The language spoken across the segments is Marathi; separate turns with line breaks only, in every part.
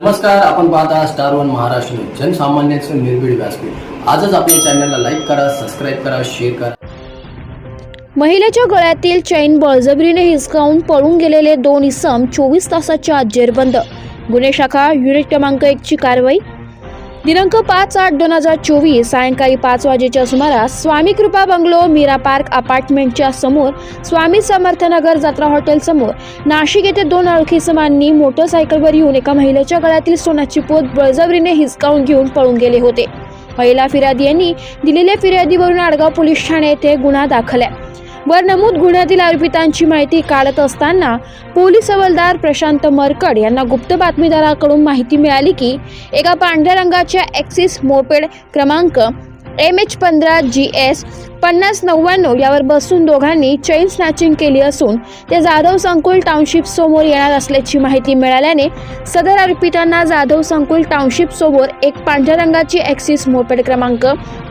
नमस्कार आपण पाहता स्टार वन महाराष्ट्र न्यूज. जनसामान्यांचे निर्भीड व्यासपीठ. आजच आपल्या चॅनलला लाईक करा सबस्क्राईब करा शेअर करा.
महिलेच्या गळ्यातील चैन बळजबरीने हिसकावून पळून गेलेले दोन इसम चोवीस तासाच्या आत जेरबंद. गुन्हे शाखा युनिट क्रमांक एकची कारवाई दिनांक पाच आठ दोन हजार चोवीस सायंकाळी पाच वाजेच्या सुमारास स्वामी कृपा बंगलो मीरा पार्क अपार्टमेंटच्या समोर स्वामी समर्थनगर जत्रा हॉटेल समोर नाशिक येथे दोन अळखी समांनी मोटरसायकलवर येऊन एका महिलेच्या गळ्यातील सोन्याची पोत बळजबरीने हिसकावून घेऊन पळून गेले होते. महिला फिर्यादी यांनी दिलेल्या फिर्यादीवरून आडगाव पोलीस ठाणे येथे गुन्हा दाखल आहे. वर नमूद गुन्ह्यातील आरोपितांची माहिती काढत असताना पोलीस हवालदार प्रशांत मरकड यांना गुप्त बातमीदाराकडून माहिती मिळाली की एका पांढऱ्या रंगाच्या ॲक्सिस मोपेड क्रमांक एम एच पंधरा जी एस पन्नास नव्याण्णव यावर बसून दोघांनी चैन स्नॅचिंग केली असून ते जाधव संकुल टाउनशिप समोर येणार असल्याची माहिती मिळाल्याने सदर आरोपितांना जाधव संकुल टाउनशिप समोर एक पांढऱ्या रंगाची ॲक्सिस मोपेड क्रमांक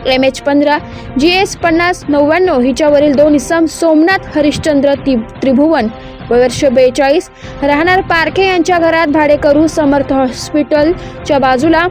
एम एच पंधरा जी एस पन्नास नव्याण्णव हिच्यावरील दोन इसम सोमनाथ हरिश्चंद्र ति त्रिभुवन. वर्ष बेचाळीस राहणार पारखे यांच्या घरात भाडेकरू समर्थ हॉस्पिटलच्या बाजूला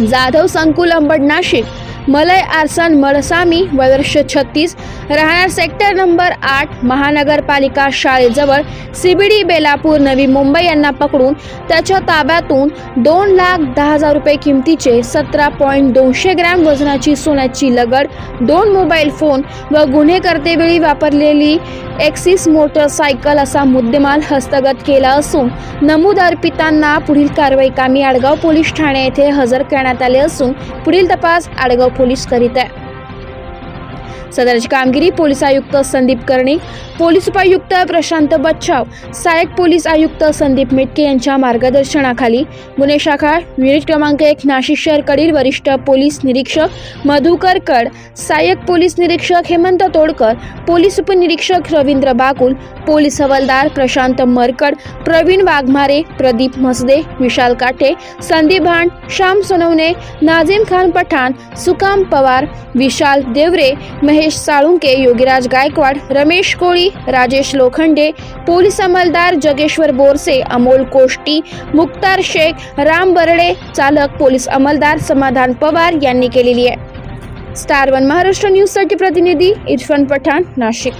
जाधव संकुल अंबड नाशिक. मलय आरसन मळसामी वर्ष छत्तीस राहणार सेक्टर नंबर आठ महानगरपालिका शाळेजवळ सीबीडी बेलापूर नवी मुंबई यांना पकडून त्याच्या ताब्यातून दोन लाख दहा हजार रुपये किमतीचे सतरा पॉईंट दोनशे ग्रॅम वजनाची सोन्याची लगड दोन मोबाईल फोन व गुन्हेकर्तेवेळी वापरलेली एक्सिस मोटरसायकल असा मुद्देमाल हस्तगत केला असून नमूद अर्पितांना पुढील कारवाई कामी आडगाव पोलीस ठाणे येथे हजर करण्यात आले असून पुढील तपास आडगाव पोलीस करीत आहे. सदरची कामगिरी पोलीस आयुक्त संदीप कर्णे पोलीस उपायुक्त प्रशांत बच्छाव सहाय्यक पोलीस आयुक्त संदीप मिटके यांच्या मार्गदर्शनाखाली गुन्हे शाखा युनिट क्रमांक एक नाशिक शहरकडील वरिष्ठ पोलीस निरीक्षक मधुकर कड सहाय्यक पोलीस निरीक्षक हेमंत तोडकर पोलीस उपनिरीक्षक रवींद्र बाकुल पोलीस हवालदार प्रशांत मरकड प्रवीण वाघमारे प्रदीप मसदे विशाल काठे संदीप भांड श्याम सोनवणे नाझीम खान पठाण सुकाम पवार विशाल देवरे महेश साळुंके योगीराज गायकवाड रमेश कोळी राजेश लोखंडे पोलीस अंमलदार जगेश्वर बोरसे अमोल कोष्टी मुक्तार शेख राम बरडे चालक पोलीस अंमलदार समाधान पवार यांनी केलेली आहे. स्टार वन महाराष्ट्र न्यूजसाठी प्रतिनिधी इरफान पठाण नाशिक.